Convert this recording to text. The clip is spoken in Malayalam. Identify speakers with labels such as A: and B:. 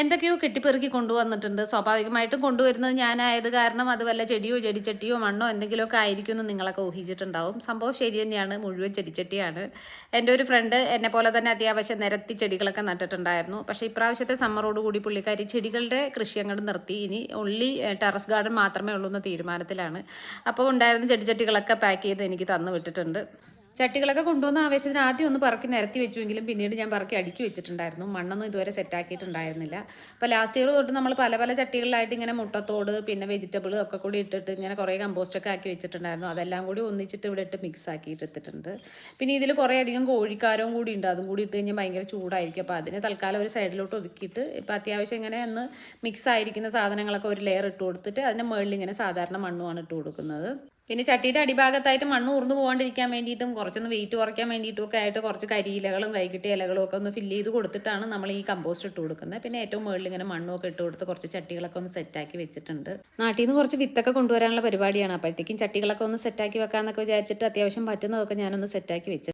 A: എന്തൊക്കെയോ കെട്ടിപ്പെറുക്കി കൊണ്ടുവന്നിട്ടുണ്ട്. സ്വാഭാവികമായിട്ടും കൊണ്ടുവരുന്നത് ഞാനായത് കാരണം അത് വല്ല ചെടിയോ ചെടിച്ചട്ടിയോ മണ്ണോ എന്തെങ്കിലുമൊക്കെ ആയിരിക്കും എന്ന് നിങ്ങളൊക്കെ ഊഹിച്ചിട്ടുണ്ടാവും. സംഭവം ശരി തന്നെയാണ്. മുഴുവൻ ചെടിച്ചട്ടിയാണ്. എന്റെ ഒരു ഫ്രണ്ട് എന്നെ പോലെ തന്നെ അത്യാവശ്യം നിരത്തി ചെടികളൊക്കെ നട്ടിട്ടുണ്ടായിരുന്നു. പക്ഷേ ഇപ്രാവശ്യത്തെ സമ്മറോടുകൂടി പുള്ളിക്കാരി ചെടികളുടെ കൃഷി അങ്ങോട്ട് നിർത്തി. ഇനി ഒള്ളി ടെറസ് ഗാർഡൻ മാത്രമേ ഉള്ളൂ എന്ന തീരുമാനത്തിലാണ്. അപ്പോൾ ഉണ്ടായിരുന്ന ചെടിച്ചട്ടികളൊക്കെ പാക്ക് ചെയ്ത് എനിക്ക് തന്നു വിട്ടിട്ടുണ്ട്. ചട്ടികളൊക്കെ കൊണ്ടുവന്ന ആവേശത്തിന് ആദ്യം ഒന്ന് പറക്കി നിരത്തി വെച്ചുവെങ്കിലും പിന്നീട് ഞാൻ പറക്കി അടുക്കി വെച്ചിട്ടുണ്ടായിരുന്നു. മണ്ണൊന്നും ഇതുവരെ സെറ്റാക്കിയിട്ടുണ്ടായിരുന്നില്ല അപ്പോൾ ലാസ്റ്റ് ഇയർ തൊട്ട് നമ്മൾ പല പല ചട്ടികളിലായിട്ട് ഇങ്ങനെ മുട്ടത്തോട് പിന്നെ വെജിറ്റബിൾ ഒക്കെ കൂടി ഇട്ടിട്ട് ഇങ്ങനെ കുറേ കമ്പോസ്റ്റൊക്കെ ആക്കി വെച്ചിട്ടുണ്ടായിരുന്നു. അതെല്ലാം കൂടി ഒന്നിച്ചിട്ട് ഇവിടെ ഇട്ട് മിക്സ് ആക്കിയിട്ട് എടുത്തിട്ടുണ്ട്. പിന്നെ ഇതിൽ കുറേ അധികം കോഴിക്കാരവും കൂടി ഉണ്ട്. അതും കൂടി ഇട്ട് കഴിഞ്ഞാൽ ഭയങ്കര ചൂടായിരിക്കും. അപ്പോൾ അതിനെ തൽക്കാലം ഒരു സൈഡിലോട്ട് ഒതുക്കിയിട്ട് ഇപ്പോൾ അത്യാവശ്യം ഇങ്ങനെ ഒന്ന് മിക്സ് ആയിരിക്കുന്ന സാധനങ്ങളൊക്കെ ഒരു ലെയർ ഇട്ട് കൊടുത്തിട്ട് അതിന്റെ മുകളിൽ ഇങ്ങനെ സാധാരണ മണ്ണുമാണ് ഇട്ട് കൊടുക്കുന്നത്. പിന്നെ ചട്ടിയുടെ അടിഭാഗത്തായിട്ട് മണ്ണ് ഊർന്നു പോകാണ്ടിരിക്കാൻ വേണ്ടിയിട്ടും കുറച്ചൊന്ന് വെയിറ്റ് കുറയ്ക്കാൻ വേണ്ടിയിട്ടും ഒക്കെ ആയിട്ട് കുറച്ച് കരിയിലകളും വൈകിട്ട് ഇലകളും ഒക്കെ ഒന്ന് ഫില്ല് ചെയ്ത് കൊടുത്തിട്ടാണ് നമ്മൾ ഈ കമ്പോസ്റ്റ് ഇട്ട് കൊടുക്കുന്നത്. പിന്നെ ഏറ്റവും മുകളിൽ ഇങ്ങനെ മണ്ണൊക്കെ ഇട്ട് കൊടുത്ത് കുറച്ച് ചട്ടികളൊക്കെ ഒന്ന് സെറ്റാക്കി വെച്ചിട്ടുണ്ട്. നാട്ടിൽ നിന്ന് കുറച്ച് വിത്തൊക്കെ കൊണ്ടുവരാനുള്ള പരിപാടിയാണ്. അപ്പോഴത്തേക്കും ചട്ടികളൊക്കെ ഒന്ന് സെറ്റാക്കി വെക്കാമെന്നൊക്കെ വിചാരിച്ചിട്ട് അത്യാവശ്യം പറ്റുന്നതൊക്കെ ഞാനൊന്ന് സെറ്റാക്കി വെച്ചിട്ടുണ്ട്.